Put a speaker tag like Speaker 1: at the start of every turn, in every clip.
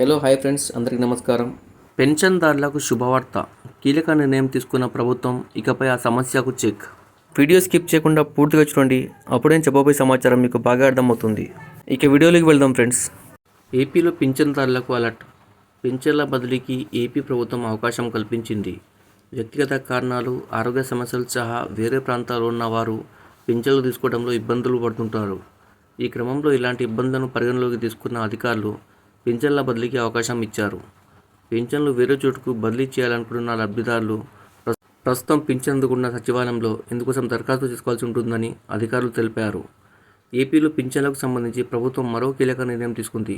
Speaker 1: Hello hi friends అందరికీ నమస్కారం. పెన్షన్దారులకు శుభవార్త. కీలక నిర్ణయం తీసుకున్న ప్రభుత్వం ఇకపై ఆ సమస్యకు చెక్. వీడియో స్కిప్ చేయకుండా పూర్తిగా చూడండి అప్పుడే చెప్పబోయే సమాచారం మీకు బాగా అర్థమవుతుంది. ఇక వీడియోలోకి వెళ్దాం ఫ్రెండ్స్ ఏపీలో పింఛన్దారులకు అలర్ట్. పింఛన్ల బదిలీకి ఏపీ ప్రభుత్వం అవకాశం కల్పించింది. వ్యక్తిగత కారణాలు ఆరోగ్య సమస్యలు సహా వేరే ప్రాంతాల్లో ఉన్న వారు పింఛన్లు తీసుకోవడంలో ఇబ్బందులు పడుతుంటారు. ఈ క్రమంలో ఇలాంటి ఇబ్బందులను పరిగణలోకి తీసుకున్న అధికారులు పింఛన్ల బదిలీకి అవకాశం ఇచ్చారు. పింఛన్లు వేరే చోటుకు బదిలీ చేయాలనుకుంటున్న లబ్ధిదారులు ప్రస్తుతం పింఛన్ అందుకున్న సచివాలయంలో ఇందుకోసం దరఖాస్తు చేసుకోవాల్సి ఉంటుందని అధికారులు తెలిపారు. ఏపీలో పింఛన్లకు సంబంధించి ప్రభుత్వం మరో కీలక నిర్ణయం తీసుకుంది.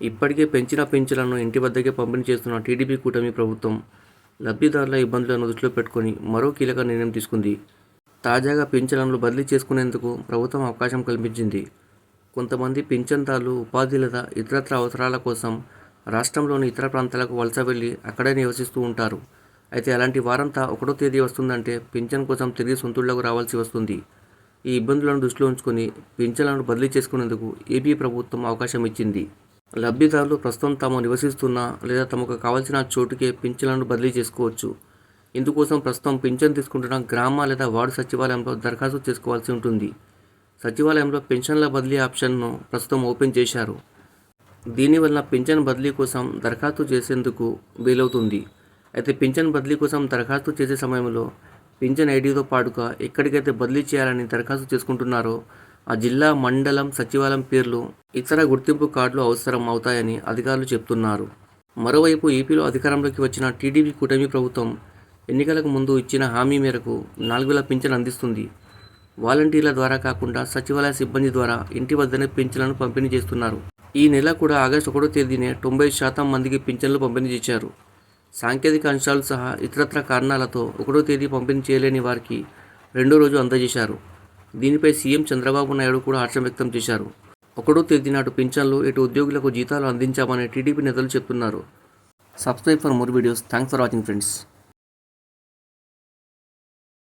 Speaker 1: ఇప్పటికే పెంచిన పింఛన్లను ఇంటి వద్దకే పంపిణీ చేస్తున్న టీడీపీ కూటమి ప్రభుత్వం లబ్ధిదారుల ఇబ్బందులను దృష్టిలో పెట్టుకొని మరో కీలక నిర్ణయం తీసుకుంది. తాజాగా పింఛన్లను బదిలీ చేసుకునేందుకు ప్రభుత్వం అవకాశం కల్పించింది. కొంతమంది పింఛన్దారులు ఉపాధి లేదా ఇతరత్ర అవసరాల కోసం రాష్ట్రంలోని ఇతర ప్రాంతాలకు వలస వెళ్ళి అక్కడే నివసిస్తూ ఉంటారు. అయితే అలాంటి వారంతా ఒకటో తేదీ వస్తుందంటే పింఛన్ కోసం తిరిగి సొంతూళ్ళకు రావాల్సి వస్తుంది. ఈ ఇబ్బందులను దృష్టిలో ఉంచుకొని పింఛన్లను బదిలీ చేసుకునేందుకు ఏపీ ప్రభుత్వం అవకాశం ఇచ్చింది. లబ్ధిదారులు ప్రస్తుతం తాము నివసిస్తున్న లేదా తమకు కావాల్సిన చోటుకే పింఛన్లను బదిలీ చేసుకోవచ్చు. ఇందుకోసం ప్రస్తుతం పింఛన్ తీసుకుంటున్న గ్రామ లేదా వార్డు సచివాలయంలో దరఖాస్తు చేసుకోవాల్సి ఉంటుంది. సచివాలయంలో పెన్షన్ల బదిలీ ఆప్షన్ను ప్రస్తుతం ఓపెన్ చేశారు. దీనివల్ల పింఛన్ బదిలీ కోసం దరఖాస్తు చేసేందుకు వీలవుతుంది. అయితే పింఛన్ బదిలీ కోసం దరఖాస్తు చేసే సమయంలో పింఛన్ ఐడితో పాటుగా ఎక్కడికైతే బదిలీ చేయాలని దరఖాస్తు చేసుకుంటున్నారో ఆ జిల్లా మండలం సచివాలయం పేర్లు ఇతర గుర్తింపు కార్డులు అవసరం అవుతాయని అధికారులు చెప్తున్నారు. మరోవైపు ఏపీలో అధికారంలోకి వచ్చిన టీడీపీ కూటమి ప్రభుత్వం ఎన్నికలకు ముందు ఇచ్చిన హామీ మేరకు నాలుగు వేల పింఛన్ అందిస్తుంది. వాలంటీర్ల ద్వారా కాకుండా సచివాలయ సిబ్బంది ద్వారా ఇంటి వద్దనే పింఛన్లను పంపిణీ చేస్తున్నారు. ఈ నెల కూడా ఆగస్టు ఒకటో తేదీనే తొంభై శాతం మందికి పింఛన్లు పంపిణీ చేశారు. సాంకేతిక అంశాలు సహా ఇతరత్ర కారణాలతో ఒకటో తేదీ పంపిణీ చేయలేని వారికి రెండో రోజు అందజేశారు. దీనిపై సీఎం చంద్రబాబు నాయుడు కూడా హర్షం వ్యక్తం చేశారు. ఒకటో తేదీ నాటు పింఛన్లు ఇటు ఉద్యోగులకు జీతాలు అందించామని టీడీపీ నేతలు చెప్తున్నారు. Subscribe for more videos. Thanks for watching friends.